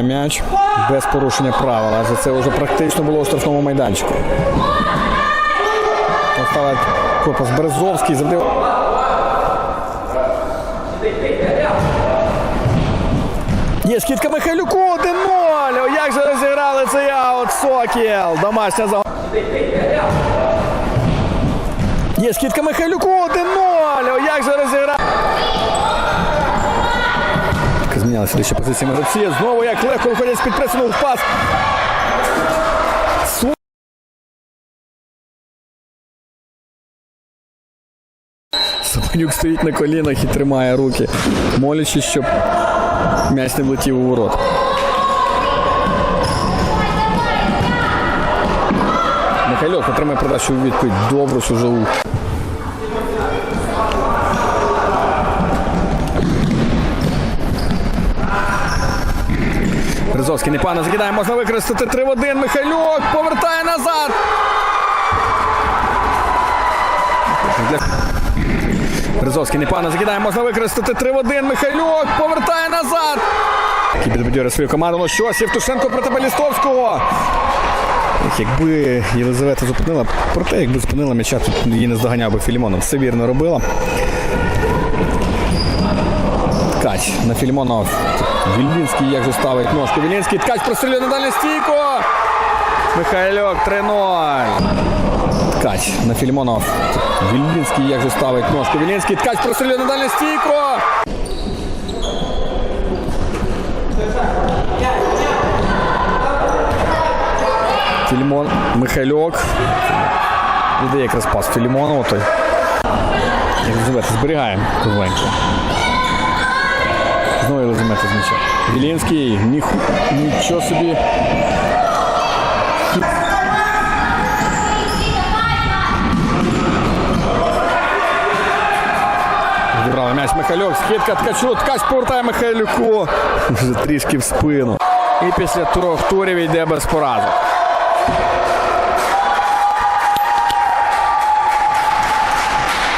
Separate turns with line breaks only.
М'яч без порушення правил, адже це вже практично було у штрафному майданчику. Поставить корпус Березовський, завжди. Є скидка Михайлюку 1-0. О, Як же розіграли цей аут Сокіл. Домашня за. Є скидка Михайлюку 1-0. О, Як же розіграли. Змінялися лише позиції гравці. Знову як легко виходять з-під пресингу в пас. Су- стоїть на колінах і тримає руки, молячись, щоб м'яч не влетів у ворот. Михайльов отримає передачу у відповідь. Добру чужову. Березовський непогано закидає, можна використати 3 в 1. Михайлюк повертає назад. Березовський непогано закидає, можна використати 3 в 1. Михайлюк повертає назад. Підбадьорює свою команду. Ну що, Сєвтушенко проти Балістовського. Якби Єлизавета зупинила, проте якби зупинила м'яча, тут її не здоганяв би Філімонов. Все вірно робила. Ткач на Філімонова. Вільвінський як же ставить ножку. Вільвінський ткач прострілює на дальню стійку. Михайлюк 3-0. Ткач на Філімонова. Вільвінський як же ставить ножку. Вільвінський ткач прострілює на дальню стійку. Філімон Михайлюк. Віддає якраз пас Філімонову той. Як зберігаємо кругленько. Знову Єлизавета з м'яча. Вілінський, ніху, нічого собі. Відібрали м'яч Михайлюк, скидка ткачу, ткач повертає Михайлюку. Вже трішки в спину. І після трьох турів йде без поразок.